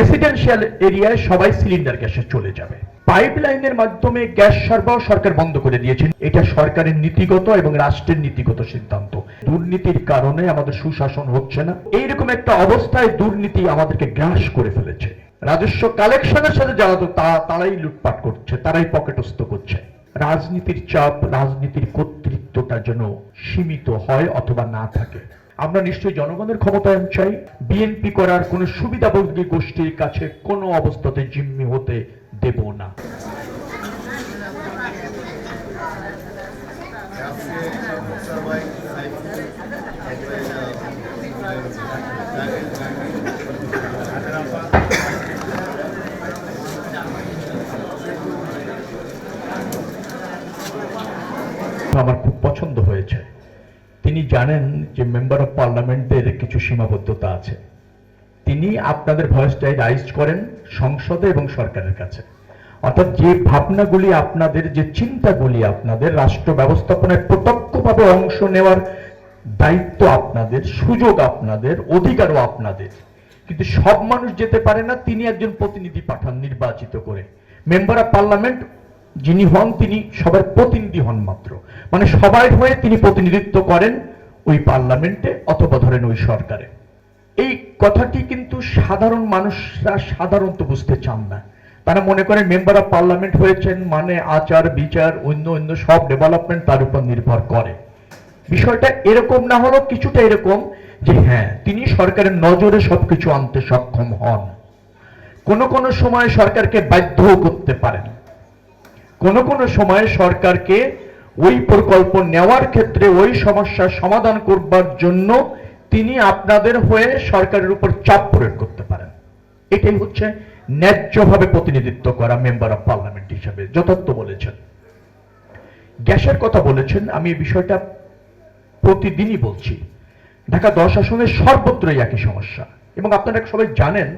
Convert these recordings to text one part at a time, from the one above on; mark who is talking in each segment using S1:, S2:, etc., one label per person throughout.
S1: Residential এরিয়ায় সবাই cylinder গ্যাসে চলে যাবে। পাইপলাইনের মাধ্যমে গ্যাস সরবরাহ সরকার বন্ধ করে দিয়েছেন। এটা সরকারের নীতিগত এবং রাষ্ট্রের নীতিগত সিদ্ধান্ত। দুর্নীতির কারণে আমাদের সুশাসন হচ্ছে না। এইরকম একটা অবস্থায় দুর্নীতি আমাদেরকে গ্রাস করে ফেলেছে। রাজস্ব কালেকশনের সাথে যারা তো, তারাই লুটপাট করছে, তারাই পকেটস্থ করছে। রাজনীতির চাপ, রাজনীতির কর্তৃত্বটা যেন সীমিত হয় অথবা না থাকে। আমরা নিশ্চয়ই জনগণের ক্ষমতায়ন চাই। বিএনপি করার কোন সুবিধাভোগী গোষ্ঠীর কাছে কোনো অবস্থাতে জিম্মি হতে দেব না আমার খুব পছন্দ হয়েছে তিনি জানেন যে মেম্বার অফ পার্লামেন্টের কিছু সীমাবদ্ধতা আছে। তিনি আপনাদের ভয়েসটাই রাইজ করেন সংসদে এবং সরকারের কাছে। অর্থাৎ যে ভাবনাগুলি আপনাদের, যে চিন্তাগুলি আপনাদের রাষ্ট্র ব্যবস্থাপনায় প্রত্যক্ষভাবে অংশ নেওয়ার দায়িত্ব আপনাদের, সুযোগ আপনাদের, অধিকারও আপনাদের। কিন্তু সব মানুষ যেতে পারে না, তিনি একজন প্রতিনিধি পাঠান নির্বাচিত করে। মেম্বার অফ পার্লামেন্ট যিনি হন, তিনি সবার প্রতিনিধি হন মাত্র। মানে সবাই হয়ে তিনি প্রতিনিধিত্ব করেন ওই পার্লামেন্টে অথবা ধরেন ওই সরকারে। এই কথাটি কিন্তু সাধারণ মানুষরা সাধারণত বুঝতে চান না। তারা মনে করেন মেম্বার অফ পার্লামেন্ট হয়েছেন মানে আচার, বিচার, অন্য অন্য সব ডেভেলপমেন্ট তার উপর নির্ভর করে। বিষয়টা এরকম না হলেও কিছুটা এরকম যে হ্যাঁ তিনি সরকারের নজরে সবকিছু আনতে সক্ষম হন। কোন কোন সময় সরকারকে বাধ্য করতে পারেন। কোন কোন সময় সরকারকে ওই প্রকল্প নেওয়ার ক্ষেত্রে ওই সমস্যার সমাধান করবার জন্য তিনি আপনাদের হয়ে সরকারের উপর চাপ প্রয়োগ করতে পারেন। এটাই হচ্ছে ন্যায্যভাবে প্রতিনিধিত্ব করা মেম্বার অফ পার্লামেন্ট হিসেবে, যথার্থ বলেছেন। গ্যাসের কথা বলেছেন, আমি এই বিষয়টা প্রতিদিনই বলছি। ঢাকা দশ আসনের সর্বত্রই একই সমস্যা। এবং আপনারা সবাই জানেন,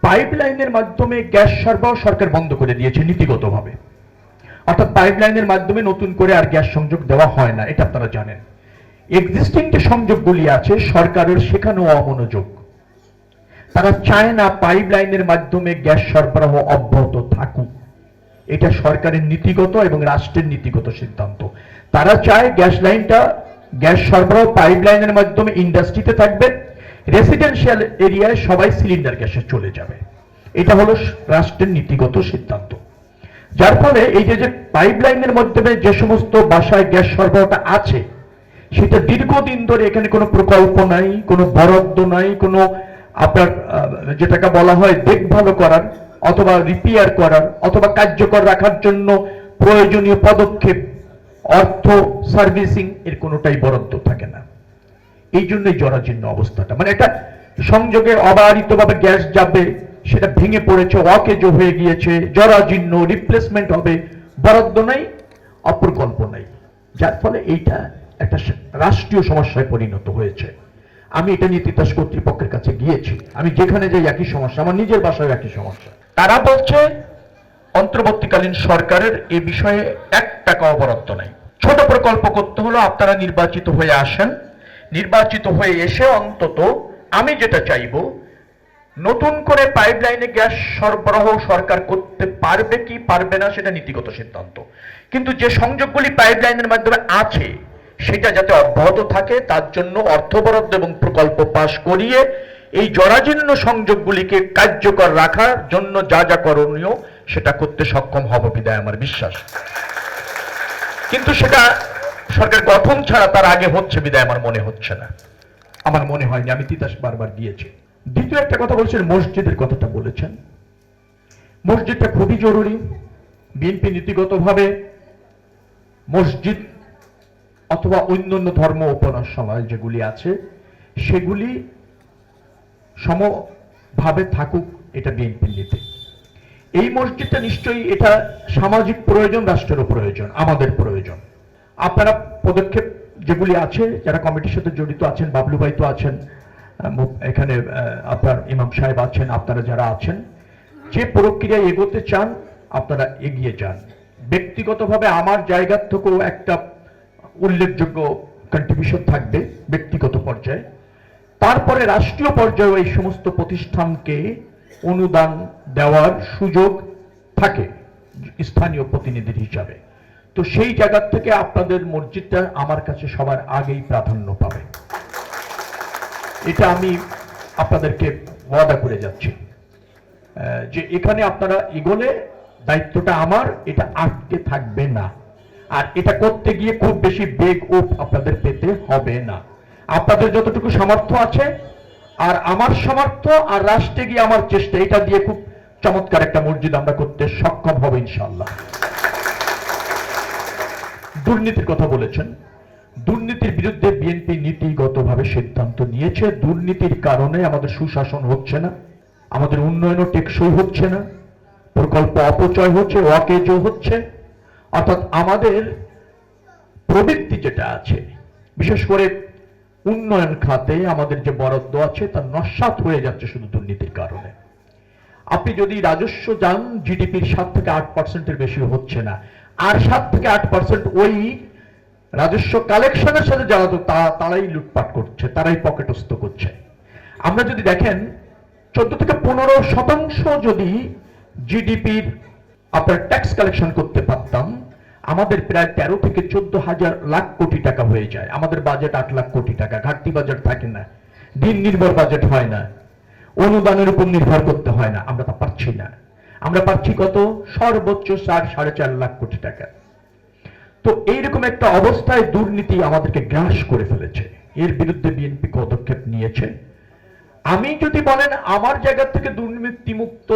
S1: পাইপলাইনের মাধ্যমে গ্যাস সরবরাহ সরকার বন্ধ করে দিয়েছে নীতিগতভাবে। অর্থাৎ পাইপ লাইনের মাধ্যমে নতুন করে আর গ্যাস সংযোগ দেওয়া হয় না, এটা আপনারা জানেন। এক্সিস্টিং যে সংযোগগুলি আছে, সরকারের সেখানেও অমনোযোগ। তারা চায় না পাইপলাইনের মাধ্যমে গ্যাস সরবরাহ অব্যাহত থাকুক। এটা সরকারের নীতিগত এবং রাষ্ট্রের নীতিগত সিদ্ধান্ত। তারা চায় গ্যাস লাইনটা, গ্যাস সরবরাহ পাইপ লাইনের মাধ্যমে ইন্ডাস্ট্রিতে থাকবে রেসিডেন্সিয়াল এরিয়ায় সবাই সিলিন্ডার গ্যাসে চলে যাবে। এটা হলো রাষ্ট্রের নীতিগত সিদ্ধান্ত। যার ফলে এই যে যে পাইপলাইনের মাধ্যমে যে সমস্ত বাসায় গ্যাস সরবরাহটা আছে, সেটা দীর্ঘদিন ধরে এখানে কোনো প্রকল্প নাই, কোনো বরাদ্দ নাই, কোনো আপনার যেটাকে বলা হয় দেখভাল করার অথবা রিপেয়ার করার অথবা কার্যকর রাখার জন্য প্রয়োজনীয় পদক্ষেপ, অর্থ সার্ভিসিং এর কোনোটাই বরাদ্দ থাকে না। এই জন্যই জরাজীর্ণ অবস্থাটা। মানে একটা সংযোগে অবারিতভাবে গ্যাস যাবে সেটা ভেঙে পড়েছে অকেজ হয়ে গিয়েছে জরাজীর্ণ রিপ্লেসমেন্ট হবে, বরাদ্দ নাই অপ্রকল্প নাই। যার ফলে এইটা একটা রাষ্ট্রীয় সমস্যায় পরিণত হয়েছে। আমি এটা নিয়ে তিতাস কর্তৃপক্ষের কাছে গিয়েছি। আমি যেখানে যাই একই সমস্যা, আমার নিজের বাসায় একই সমস্যা। তারা বলছে, অন্তর্বর্তীকালীন সরকারের এ বিষয়ে এক টাকাও বরাদ্দ নাই। ছোট প্রকল্প করতে হলো আপনারা নির্বাচিত হয়ে আসেন। নির্বাচিত হয়ে এসে অন্তত আমি যেটা চাইব নতুন করে পাইপলাইনে গ্যাস সরবরাহ সরকার করতে পারবে কি পারবে না সেটা নীতিগত সিদ্ধান্ত। কিন্তু যে সংযোগগুলি পাইপলাইনের মাধ্যমে আছে, সেটা যাতে অব্যাহত থাকে, তার জন্য অর্থ বরাদ্দ এবং প্রকল্প পাশ করিয়ে এই জরাজীর্ণ সংযোগগুলিকে কার্যকর রাখার জন্য যা যা করণীয়, সেটা করতে সক্ষম হব বিদায় আমার বিশ্বাস। কিন্তু সেটা সরকার গঠন ছাড়া তার আগে হচ্ছে বিদায় আমার মনে হচ্ছে না। আমার মনে হয়নি, আমি তিতাস বারবার গিয়েছি দ্বিতীয় একটা কথা বলছেন, মসজিদের কথাটা বলেছেন। মসজিদটা খুবই জরুরি। বিএনপি নীতিগতভাবে মসজিদ অথবা অন্যান্য ধর্ম উপাসনালয় যেগুলি আছে, সেগুলি সমভাবে থাকুক এটা বিএনপির নীতি। এই মসজিদটা নিশ্চয়ই এটা সামাজিক প্রয়োজন রাষ্ট্রেরও প্রয়োজন, আমাদের প্রয়োজন। আপনারা পদক্ষেপ যেগুলি আছে, যারা কমিটির সাথে জড়িত আছেন, বাবলু ভাই তো আছেন এখানে আপনার ইমাম সাহেব আছেন, আপনারা যারা আছেন, যে প্রক্রিয়ায় এগোতে চান, আপনারা এগিয়ে যান। ব্যক্তিগতভাবে আমার জায়গার থেকেও একটা উল্লেখযোগ্য কন্ট্রিবিউশন থাকবে ব্যক্তিগত পর্যায়ে। তারপরে রাষ্ট্রীয় পর্যায়ে এই সমস্ত প্রতিষ্ঠানকে অনুদান দেওয়ার সুযোগ থাকে স্থানীয় প্রতিনিধির হিসাবে। তো সেই জায়গার থেকে আপনাদের মসজিদটা আমার কাছে সবার আগেই প্রাধান্য পাবে। এটা আমি আপনাদেরকে ওয়াদা করে যাচ্ছি। যে এখানে আপনারা এগোলে দায়িত্বটা আমার, এটা আটকে থাকবে না। আর এটা করতে গিয়ে খুব বেশি বেগ উপ আপনাদের পেতে হবে না। আপনাদের যতটুকু সামর্থ্য আছে, আর আমার সামর্থ্য আর রাষ্ট্রে গিয়ে আমার চেষ্টা, এটা দিয়ে খুব চমৎকার একটা মসজিদ আমরা করতে সক্ষম হবে ইনশাল্লাহ দুর্নীতির কথা বলেছেন। দুর্নীতির বিরুদ্ধে বিএনপি নীতিগতভাবে সিদ্ধান্ত নিয়েছে। দুর্নীতির কারণে আমাদের সুশাসন হচ্ছে না, আমাদের উন্নয়নও টেকসই হচ্ছে না, প্রকল্প অপচয় হচ্ছে ওয়াকেজ হচ্ছে। অর্থাৎ আমাদের প্রবৃত্তি যেটা আছে, বিশেষ করে উন্নয়ন খাতে আমাদের যে বরাদ্দ আছে, তা নস্বাত হয়ে যাচ্ছে শুধু দুর্নীতির কারণে। আপনি যদি রাজস্ব যান জিডিপির সাত থেকে আট পার্সেন্টের বেশি হচ্ছে না। আর সাত থেকে আট পার্সেন্ট ওই রাজস্ব কালেকশনের সাথে যারা তো তারাই লুটপাট করছে, তারাই পকেটস্থ করছে। আমরা যদি দেখেন, চোদ্দ থেকে পনেরো শতাংশ যদি জিডিপির আপনার ট্যাক্স কালেকশন করতে পারতাম, আমাদের প্রায় তেরো থেকে চোদ্দ হাজার লাখ কোটি টাকা হয়ে যায়। আমাদের বাজেট আট লাখ কোটি টাকা, ঘাটতি বাজেট থাকে না। দিন নির্ভর বাজেট হয় না। অনুদানের উপর নির্ভর করতে হয় না। আমরা তা পাচ্ছি না। আমরা পাচ্ছি কত? সর্বোচ্চ সাড়ে চার লাখ কোটি টাকা। তো এইরকম একটা অবস্থায় দুর্নীতি আমাদেরকে গ্রাস করে ফেলেছে। এর বিরুদ্ধে বিএনপি পদক্ষেপ নিয়েছে। আমি যদি বলেন, আমার জায়গা থেকে দুর্নীতিমুক্ত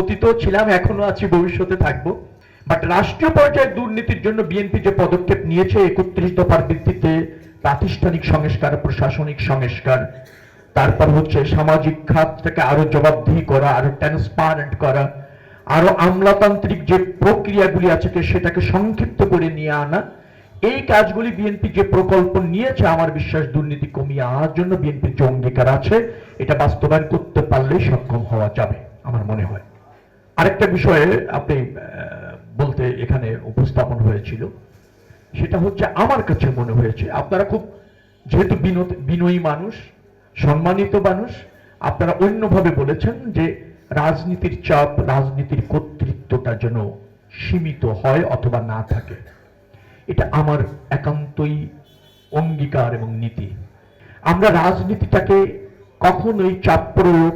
S1: অতীতও ছিলাম, এখনও আছি, ভবিষ্যতে থাকব। বাট রাষ্ট্রীয় পর্যায়ে দুর্নীতির জন্য বিএনপি যে পদক্ষেপ নিয়েছে, একত্রিশ দফার ভিত্তিতে প্রাতিষ্ঠানিক সংস্কার, প্রশাসনিক সংস্কার, তারপর হচ্ছে সামাজিক খাতটাকে আরও জবাবদিহি করা, আরও ট্রান্সপারেন্ট করা আরও আমলাতান্ত্রিক যে প্রক্রিয়াগুলি আছে সেটাকে সংক্ষিপ্ত করে নিয়ে আনা, এই কাজগুলি বিএনপি যে প্রকল্প নিয়েছে, আমার বিশ্বাস দুর্নীতি কমিয়ে আনার জন্য বিএনপির যে অঙ্গীকার আছে, এটা বাস্তবায়ন করতে পারলেই সক্ষম হওয়া যাবে, আমার মনে হয়। আরেকটা বিষয়ে আপনি বলতে এখানে উপস্থাপন হয়েছিল, সেটা হচ্ছে আমার কাছে মনে হয়েছে, আপনারা খুব যেহেতু বিনয়ী মানুষ, সম্মানিত মানুষ, আপনারা অন্যভাবে বলেছেন যে রাজনীতির চাপ, রাজনীতির কর্তৃত্বটা যেন সীমিত হয় অথবা না থাকে। এটা আমার একান্তই অঙ্গীকার এবং নীতি। আমরা রাজনীতিটাকে কখনোই চাপ প্রয়োগ,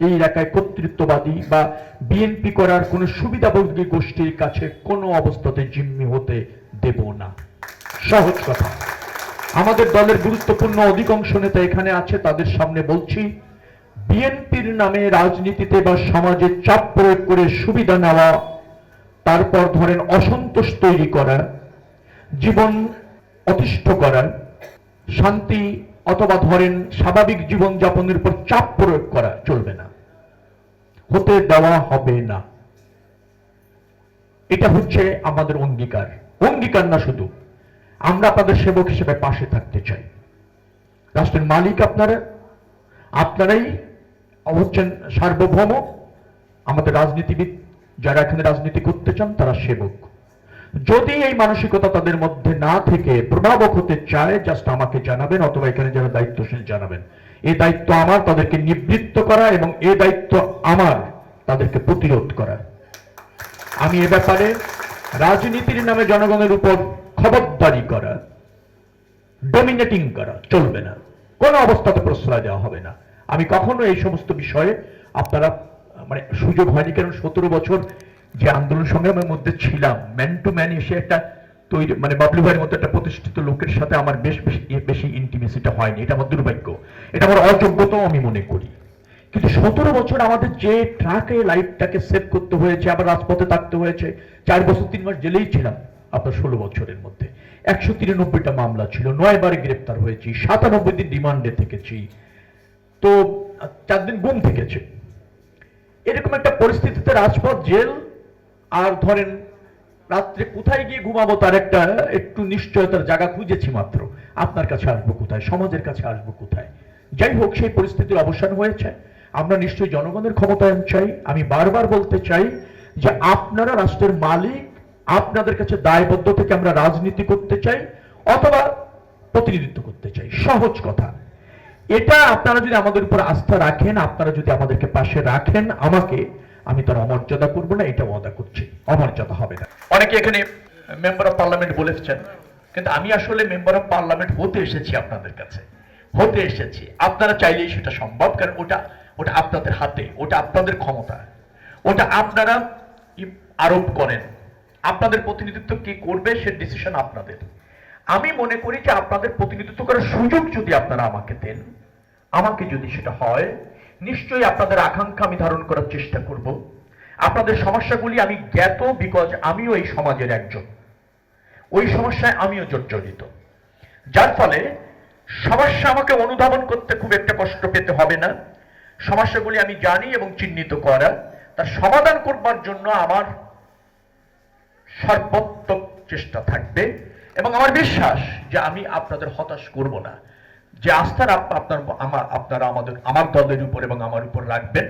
S1: এই এলাকায় কর্তৃত্ববাদী বা বিএনপি করার কোনো সুবিধাভোগী গোষ্ঠীর কাছে কোনো অবস্থাতে জিম্মি হতে দেব না। সহজ কথা। আমাদের দলের গুরুত্বপূর্ণ অধিকাংশ নেতা এখানে আছে, তাদের সামনে বলছি বিএনপির নামে রাজনীতিতে বা সমাজে চাপ প্রয়োগ করে সুবিধা নেওয়া, তারপর ধরেন অসন্তোষ তৈরি করা, জীবন অতিষ্ঠ করা, শান্তি অথবা ধরেন স্বাভাবিক জীবন যাপনের উপর চাপ প্রয়োগ করা চলবে না। হতে দেওয়া হবে না। এটা হচ্ছে আমাদের অঙ্গীকার। অঙ্গীকার না শুধু, আমরা আপনাদের সেবক হিসেবে পাশে থাকতে চাই। রাষ্ট্রের মালিক আপনারা, আপনারাই হচ্ছেন সার্বভৌম। আমাদের রাজনীতিবিদ যারা এখানে রাজনীতি করতে চান, তারা সেবক। যদি এই মানসিকতা তাদের মধ্যে না থেকে প্রভাবক হতে চায় জাস্ট আমাকে জানাবেন, অথবা এখানে যারা দায়িত্বশীল জানাবেন। এই দায়িত্ব আমার, তাদেরকে নিবৃত্ত করা এবং এই দায়িত্ব আমার, তাদেরকে প্রতিরোধ করা। আমি এ ব্যাপারে রাজনীতির নামে জনগণের উপর খবরদারি করা ডমিনেটিং করা, চলবে না। কোনো অবস্থাতে প্রশ্রয় দেওয়া হবে না। আমি কখনো এই সমস্ত বিষয়ে আপনারা মানে সুযোগ হয়নি, কারণ সতেরো বছর যে আন্দোলন সংগ্রামের মধ্যে ছিলাম ম্যান টু ম্যান এসে একটা তৈরি মানে বাবলু ভাইয়ের মতো একটা প্রতিষ্ঠিত লোকের সাথে আমার বেশ বেশি বেশি ইন্টিমেসিটা হয়নি, এটা আমার দুর্ভাগ্য। এটা আমার অযোগ্যতাও আমি মনে করি। কিন্তু সতেরো বছর আমাদের যে ট্রাকে লাইফটাকে সেভ করতে হয়েছে, আবার রাজপথে থাকতে হয়েছে, চার বছর, তিন মাস জেলেই ছিলাম আপনার ষোলো বছরের মধ্যে। একশো তিরানব্বইটা মামলা ছিল নয় বারে গ্রেপ্তার হয়েছি সাতানব্বই দিন রিমান্ডে থেকেছি। তো চার দিন গুম থেকেছে। এরকম একটা পরিস্থিতিতে রাজপথ, জেল, আর ধরেন রাত্রে কোথায় গিয়ে ঘুমাবো তার একটা একটু নিশ্চয়তার জায়গা খুঁজেছি মাত্র। আপনার কাছে আসব কোথায়? সমাজের কাছে আসব কোথায়? যাই হোক, সেই পরিস্থিতির অবসান হয়েছে। আমরা নিশ্চয়ই জনগণের ক্ষমতায়ন চাই। আমি বারবার বলতে চাই যে আপনারা রাষ্ট্রের মালিক, আপনাদের কাছে দায়বদ্ধ থেকে আমরা রাজনীতি করতে চাই অথবা প্রতিনিধিত্ব করতে চাই। সহজ কথা। এটা আপনারা যদি আমাদের উপর আস্থা রাখেন, আপনারা যদি আমাদেরকে পাশে রাখেন, আমাকে আমি তার অমর্যাদা করব না, এটা ওয়াদা করছি। অমর্যাদা হবে না। অনেকে এখানে মেম্বার অফ পার্লামেন্ট বলেছেন, কিন্তু আমি আসলে মেম্বার অফ পার্লামেন্ট হতে এসেছি আপনাদের কাছে। হতে এসেছি। আপনারা চাইলেই সেটা সম্ভব, কারণ ওটা ওটা আপনাদের হাতে, ওটা আপনাদের ক্ষমতা। ওটা আপনারা আরোপ করেন। আপনাদের প্রতিনিধিত্ব কি করবে, সে ডিসিশন আপনাদের। আমি মনে করি যে আপনাদের প্রতিনিধিত্ব করার সুযোগ যদি আপনারা আমাকে দেন আমাকে যদি সেটা হয়, নিশ্চয়ই আপনাদের আকাঙ্ক্ষা আমি ধারণ করার চেষ্টা করব। আপনাদের সমস্যাগুলি আমি জ্ঞাত বিকজ আমিও এই সমাজের একজন। ওই সমস্যায় আমিও জর্জরিত। যার ফলে সমস্যা আমাকে অনুধাবন করতে খুব একটা কষ্ট পেতে হবে না। সমস্যাগুলি আমি জানি এবং চিহ্নিত করা। তার সমাধান করবার জন্য আমার সর্বোত্তম চেষ্টা থাকবে। এবং আমার বিশ্বাস যে আমি আপনাদের হতাশ করব না। যে আস্থার আপনার আমার, আপনারা আমাদের, আমার দলের উপর এবং আমার উপর রাখবেন।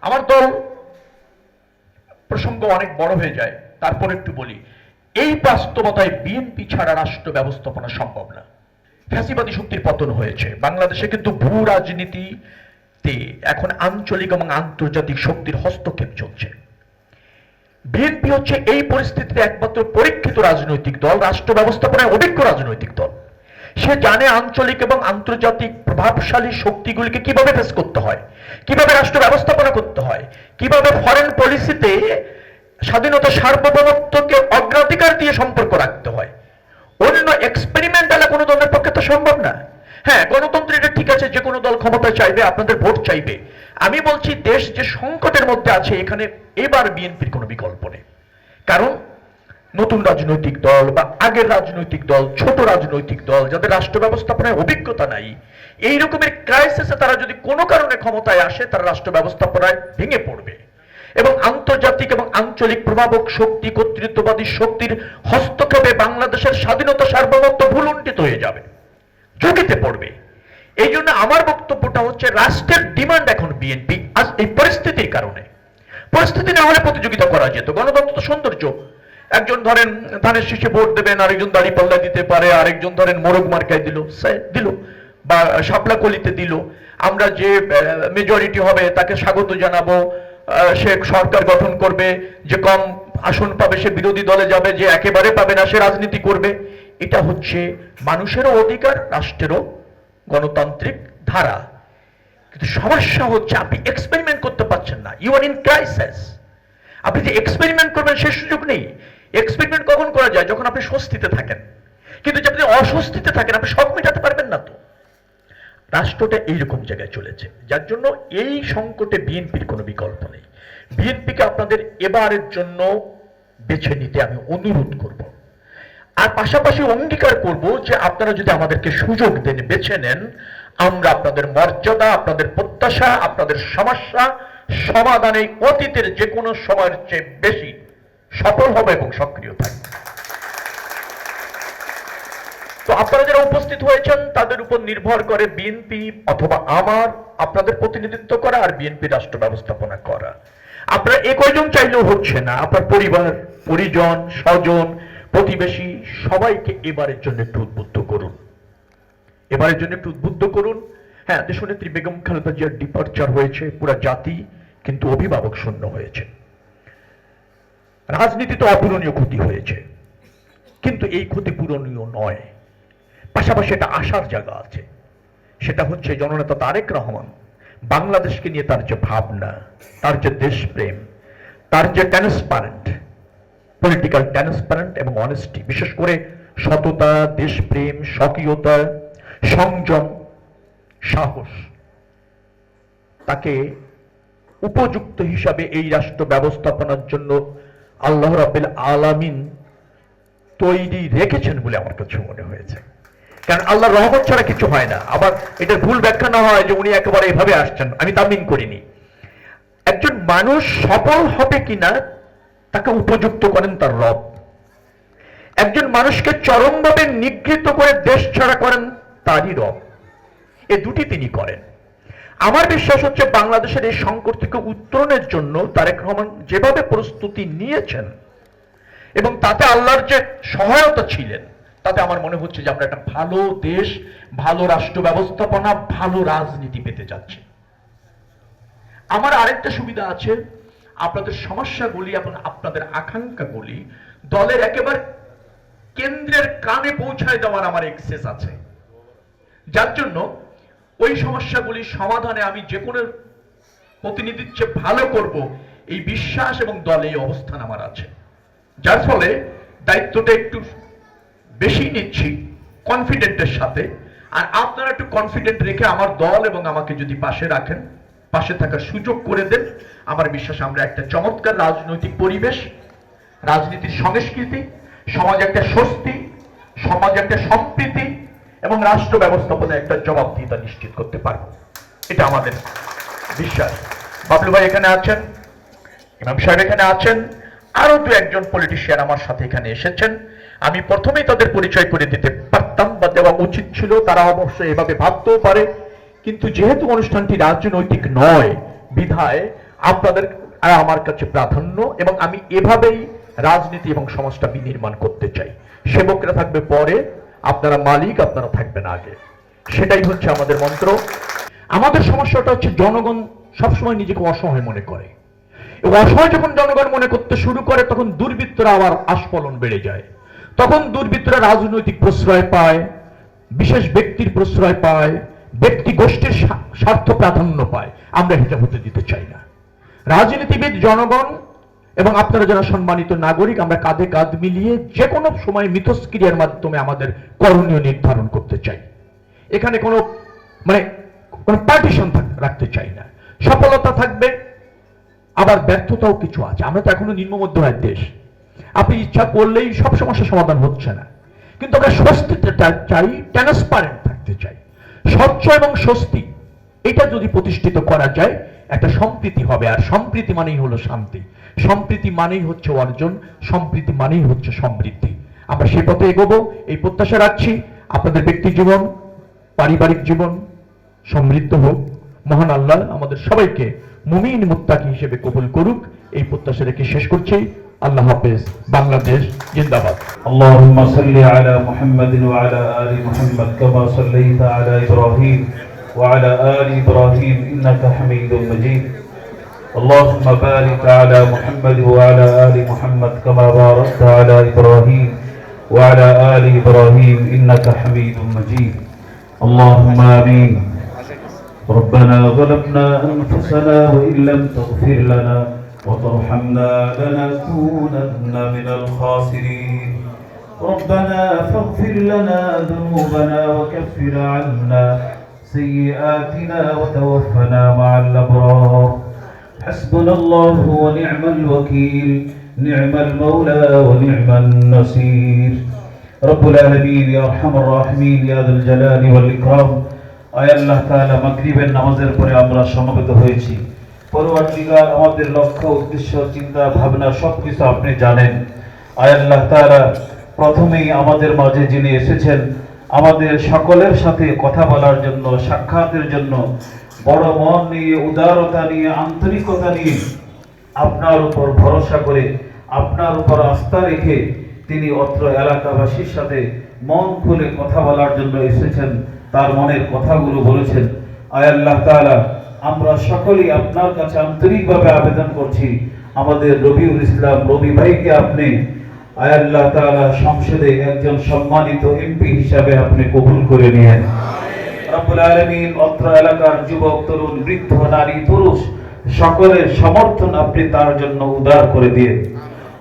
S1: আমার দল প্রসঙ্গ অনেক বড় হয়ে যায়, তারপর একটু বলি। এই বাস্তবতায় বিএনপি ছাড়া রাষ্ট্র ব্যবস্থাপনা সম্ভব না। ফ্যাসিবাদী শক্তির পতন হয়েছে। বাংলাদেশে কিন্তু ভূ রাজনীতিতে এখন আঞ্চলিক এবং আন্তর্জাতিক শক্তির হস্তক্ষেপ চলছে। বিএনপি হচ্ছে এই পরিস্থিতিতে একমাত্র পরীক্ষিত রাজনৈতিক দল, রাষ্ট্র ব্যবস্থাপনায় অভিজ্ঞ রাজনৈতিক দল। সে জানে আঞ্চলিক এবং আন্তর্জাতিক প্রভাবশালী শক্তিগুলিকে কীভাবে ফেস করতে হয়, কীভাবে রাষ্ট্র ব্যবস্থাপনা করতে হয়, কীভাবে ফরেন পলিসিতে স্বাধীনতা সার্বভৌমত্বকে অগ্রাধিকার দিয়ে সম্পর্ক রাখতে হয়। অন্য এক্সপেরিমেন্ট আলা কোনো দলের পক্ষে তো সম্ভব না। হ্যাঁ গণতন্ত্র এটা ঠিক আছে, যে কোনো দল ক্ষমতা চাইবে, আপনাদের ভোট চাইবে। আমি বলছি দেশ যে সংকটের মধ্যে আছে, এখানে এবার বিএনপির কোনো বিকল্প নেই। কারণ নতুন রাজনৈতিক দল বা আগের রাজনৈতিক দল, ছোট রাজনৈতিক দল, যাদের রাষ্ট্র ব্যবস্থাপনায় অভিজ্ঞতা নাই এই রকমের ক্রাইসিসে তারা যদি কোনো কারণে ক্ষমতায় আসে, তারা রাষ্ট্র ব্যবস্থাপনায় ভেঙে পড়বে। এবং আন্তর্জাতিক এবং আঞ্চলিক প্রভাবক শক্তি, কর্তৃত্ববাদী শক্তির হস্তক্ষেপে বাংলাদেশের স্বাধীনতা সার্বভৌমত্ব ভুলুণ্ঠিত হয়ে যাবে, ঝুঁকিতে পড়বে। এই জন্য আমার বক্তব্যটা হচ্ছে, রাষ্ট্রের ডিমান্ড এখন বিএনপি আজ এই পরিস্থিতির কারণে। পরিস্থিতি না হলে প্রতিযোগিতা করা যেত, গণতন্ত্র তো সৌন্দর্য। একজন ধরেন ধানের শীষে ভোট দেবেন, আরেকজন দাড়ি পাল্লা দিতে পারে, আরেকজন ধরেন মোরগ মার্কায় দিল দিল বা শাপলা কলিতে দিল। আমরা যে মেজরিটি হবে তাকে স্বাগত জানাব সে সরকার গঠন করবে, যে কম আসন পাবে, সে বিরোধী দলে যাবে, যে একেবারে পাবে না, সে রাজনীতি করবে। এটা হচ্ছে মানুষেরও অধিকার, রাষ্ট্রেরও গণতান্ত্রিক ধারা। কিন্তু সমস্যা হচ্ছে, আপনি এক্সপেরিমেন্ট করতে পারছেন না। ইউ আর ইন ক্রাইসিস আপনি যে এক্সপেরিমেন্ট করবেন, সে সুযোগ নেই। এক্সপেরিমেন্ট কখন করা যায়? যখন আপনি স্বস্তিতে থাকেন। কিন্তু আপনি অস্বস্তিতে থাকেন, আপনি সব মেটাতে পারবেন না তো। রাষ্ট্রটা এইরকম জায়গায় চলেছে, যার জন্য এই সংকটে বিএনপির কোনো বিকল্প নেই। বিএনপিকে আপনাদের এবারের জন্য বেছে নিতে আমি অনুরোধ করব। আর পাশাপাশি অঙ্গীকার করব যে আপনারা যদি আমাদেরকে সুযোগ দেন, বেছে নেন, আমরা আপনাদের মর্যাদা, আপনাদের প্রত্যাশা, আপনাদের সমস্যা সমাধানে অতীতের যে কোনো সময়ের চেয়ে বেশি সফল হবে এবং সক্রিয় থাকবে। তো আপনারা যারা উপস্থিত হয়েছেন, তাদের উপর নির্ভর করে বিএনপি অথবা আমার আপনাদের প্রতিনিধিত্ব করা আর বিএনপি রাষ্ট্র ব্যবস্থাপনা করা। আপনারা এ কয়জন চাইলেও হচ্ছে না। আপনার পরিবার, পরিজন, স্বজন, প্রতিবেশী, সবাইকে এবারের জন্য একটু উদ্বুদ্ধ করুন। এবারের জন্য একটু উদ্বুদ্ধ করুন। হ্যাঁ দেশনেত্রী বেগম খালেদা জিয়ার ডিপার্চার হয়েছে, পুরা জাতি কিন্তু অভিভাবক শূন্য হয়েছে। রাজনীতিতে অপূরণীয় ক্ষতি হয়েছে। কিন্তু এই ক্ষতি পূরণীয় নয়। পাশাপাশি একটা আশার জায়গা আছে। সেটা হচ্ছে জননেতা তারেক রহমান বাংলাদেশকে নিয়ে তার যে ভাবনা, তার যে দেশপ্রেম, তার যে ট্রান্সপারেন্ট পলিটিক্যাল ট্রান্সপারেন্ট এবং অনেস্টি বিশেষ করে সততা, দেশপ্রেম, স্বকীয়তা, সংযম, সাহস, তাকে উপযুক্ত হিসাবে এই রাষ্ট্র ব্যবস্থাপনার জন্য আল্লাহ রাব্বিল আলামিন তৈরি রেখেছেন বলে আমার কাছে মনে হয়েছে। কারণ আল্লাহর রহমত ছাড়া কিছু হয় না। আবার এটা ভুল ব্যাখ্যা না হয় যে উনি একেবারে এভাবে আসছেন। আমি তামিন করিনি। একজন মানুষ সফল হবে কিনা তাকে উপযুক্ত করেন তার রব। একজন মানুষকে চরমভাবে নিগৃহীত করে দেশ ছাড়া করেন তারই রব। এ দুটি তিনি করেন। আমার বিশ্বাস হচ্ছে বাংলাদেশের এই সংকট থেকে উত্তরণের জন্য তারেক রহমান যেভাবে প্রস্তুতি নিয়েছেন এবং তাতে আল্লাহর যে সহায়তা ছিলেন, তাতে আমার মনে হচ্ছে যে আমরা একটা ভালো দেশ, ভালো রাষ্ট্র ব্যবস্থাপনা, ভালো রাজনীতি পেতে যাচ্ছি। আমার আরেকটা সুবিধা আছে, আপনাদের সমস্যাগুলি এবং আপনাদের আকাঙ্ক্ষাগুলি দলের একেবারে কেন্দ্রের কানে পৌঁছায় দেওয়ার আমার এক্সেস আছে। যার জন্য ওই সমস্যাগুলি সমাধানে আমি যে কোনো প্রতিনিধির চেয়ে ভালো করব, এই বিশ্বাস এবং দলে এই অবস্থান আমার আছে। যার ফলে দায়িত্বটা একটু বেশি নিচ্ছি কনফিডেন্টের সাথে। আর আপনারা একটু কনফিডেন্ট রেখে আমার দল এবং আমাকে যদি পাশে রাখেন, পাশে থাকার সুযোগ করে দেন, আমার বিশ্বাস আমরা একটা চমৎকার রাজনৈতিক পরিবেশ, রাজনীতির সংস্কৃতি, সমাজ একটা স্বস্তি, সমাজ একটা সম্প্রীতি এবং রাষ্ট্র ব্যবস্থাপনায় একটা জবাবদিহিতা নিশ্চিত করতে পারব। এটা আমাদের বিশ্বাস। বাবলু ভাই এখানে আছেন? ইমাম সাহেব এখানে আছেন? আরও দু একজন পলিটিশিয়ান আমার সাথে এখানে এসেছেন। আমি প্রথমেই তাদের পরিচয় করে দিতে পারতাম বা দেওয়া উচিত ছিল, তারা অবশ্যই এভাবে ভাবতেও পারে। কিন্তু যেহেতু অনুষ্ঠানটি রাজনৈতিক নয়, বিধায় আপনাদের আমার কাছে প্রাধান্য এবং আমি এভাবেই রাজনীতি এবং সমাজটা বিনির্মাণ করতে চাই। সেবকরা থাকবে পরে। আপনারা মালিক, আপনারা থাকবেন আগে। সেটাই হচ্ছে আমাদের মন্ত্র। আমাদের সমস্যাটা হচ্ছে জনগণ সবসময় নিজেকে অসহায় মনে করে। অসহায় যখন জনগণ মনে করতে শুরু করে, তখন দুর্বৃত্তরা আবার আস্ফলন বেড়ে যায়। তখন দুর্বৃত্তরা রাজনৈতিক প্রশ্রয় পায়, বিশেষ ব্যক্তির প্রশ্রয় পায়, ব্যক্তি গোষ্ঠীর স্বার্থ প্রাধান্য পায়। আমরা এটা হতে দিতে চাই না। রাজনীতিবিদ, জনগণ এবং আপনারা যারা সম্মানিত নাগরিক, আমরা কাঁধে কাঁধ মিলিয়ে যে কোনো সময় মিথস্ক্রিয়ার মাধ্যমে আমাদের করণীয় নির্ধারণ করতে চাই। এখানে কোনো মানে কোনো পার্টিশন রাখতে চাই না। সফলতা থাকবে, আবার ব্যর্থতাও কিছু আছে। আমরা তো এখনও নিম্ন মধ্যমের দেশ। আপনি ইচ্ছা করলেই সব সমস্যার সমাধান হচ্ছে না। কিন্তু আমরা স্বস্তিতে চাই ট্রান্সপারেন্ট থাকতে চাই। স্বচ্ছ এবং স্বস্তি, এটা যদি প্রতিষ্ঠিত করা যায় একটা সম্প্রীতি হবে আর সম্প্রীতি মানেই হলো শান্তি সম্প্রীতি মানেই হচ্ছে অর্জন সম্প্রীতি মানেই হচ্ছে সমৃদ্ধি আমরা সে পথে এগোবো এই প্রত্যাশা রাখছি আপনাদের ব্যক্তি জীবন পারিবারিক জীবন সমৃদ্ধ হোক মহান আল্লাহ আমাদের সবাইকে মুমিন মুত্তাকি হিসেবে কবুল করুক এই প্রত্যাশা রেখে শেষ করছি আল্লাহ হাফেজ বাংলাদেশ জিন্দাবাদ
S2: اللهم صل على محمد وعلى آل محمد كما صليت على إبراهيم وعلى آل إبراهيم إنك حميد مجيد. اللهم بارك على محمد وعلى آل محمد كما باركت على إبراهيم وعلى آل إبراهيم إنك حميد مجيد. اللهم آمين. ربنا ظلمنا أنفسنا وإن لم تغفر لنا وترحمنا لنكونن من الخاسرين. ربنا فاغفر لنا ذنوبنا وكفر عنا سيئاتنا وتوفنا مع الأبرار حسبنا الله ونعم الوكيل نعم المولى ونعم النصير رب العالمين يا أرحم الراحمين يا ذا الجلال والإكرام আয় আল্লাহ তাআলা মাগরিবের নামাজের পরে আমরা সমবেত হয়েছি পরবর্তীকার আমাদের লক্ষ্য উদ্দেশ্য চিন্তা ভাবনা সবকিছু আপনি জানেন আয় আল্লাহ তাআলা প্রথমেই আমাদের মাঝে যিনি এসেছেন আমাদের সকলের সাথে কথা বলার জন্য, সাক্ষাতের জন্য, বড় মন নিয়ে, উদারতা নিয়ে, আন্তরিকতা নিয়ে আপনার উপর ভরসা করে, আপনার উপর আস্থা রেখে তিনি অত্র এলাকাবাসীর সাথে মন খুলে কথা বলার জন্য এসেছেন। তার মনের কথাগুলো বলেছেন। আয় আল্লাহ তাআলা, আমরা সকলেই আপনার কাছে আন্তরিকভাবে আবেদন করছি। আমাদের রবিউল ইসলাম রবি ভাইকে আপনি আল্লাহ তাআলা সংসদে একজন সম্মানিত এমপি হিসাবে আপনি কবুল করে নিয়েন। রব্বুল আলামিন অত্র এলাকার যুবক তরুণ বৃদ্ধ নারী পুরুষ সকলের সমর্থন আপনি তার জন্য উদার করে দিয়ে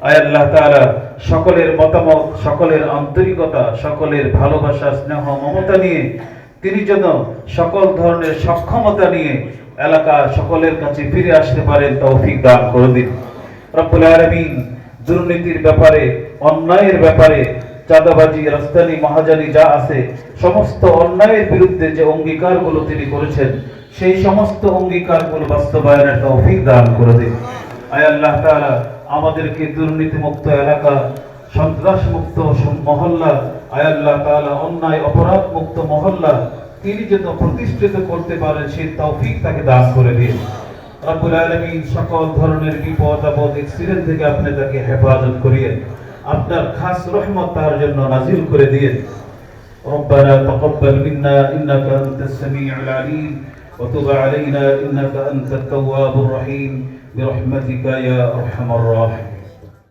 S2: আয় আল্লাহ তাআলা সকলের মতামত সকলের আন্তরিকতা সকলের ভালোবাসা স্নেহ মমতা নিয়ে তিনি যেন সকল ধরনের সক্ষমতা নিয়ে এলাকা সকলের কাছে ফিরে আসতে পারেন তৌফিক দান করে দিন। রব্বুল আলামিন দুর্নীতির ব্যাপারে অন্যায়ের ব্যাপারে চাঁদাবাজি রাস্তানি মহাজানি যা আছে, সমস্ত অন্যায়ের বিরুদ্ধে যে অঙ্গীকারগুলো তিনি করেছেন, সেই সমস্ত অঙ্গীকারগুলো বাস্তবায়নের তৌফিক দান করে দিন। আয় আল্লাহ তাআলা, আমাদেরকে দুর্নীতি মুক্ত এলাকা সন্ত্রাস মুক্ত মহল্লা, আয় আল্লাহ তাআলা, অন্যায় অপরাধ মুক্ত মহল্লা, তিনি যেন প্রতিষ্ঠিত করতে পারেন, সেই তৌফিক তাকে দান করে দিন। রব্বুল আলামিন সকল ধরনের বিপদ, আপদ এক্সিডেন্ট থেকে আপনি তাকে হেফাজত করিয়েন। আপনার খাস রহমত তার জন্য নাজিল করে দিয়েন ربنا تقبل منا انك انت السميع العليم وتب علينا انك انت التواب الرحيم برحمتك يا ارحم الراحمين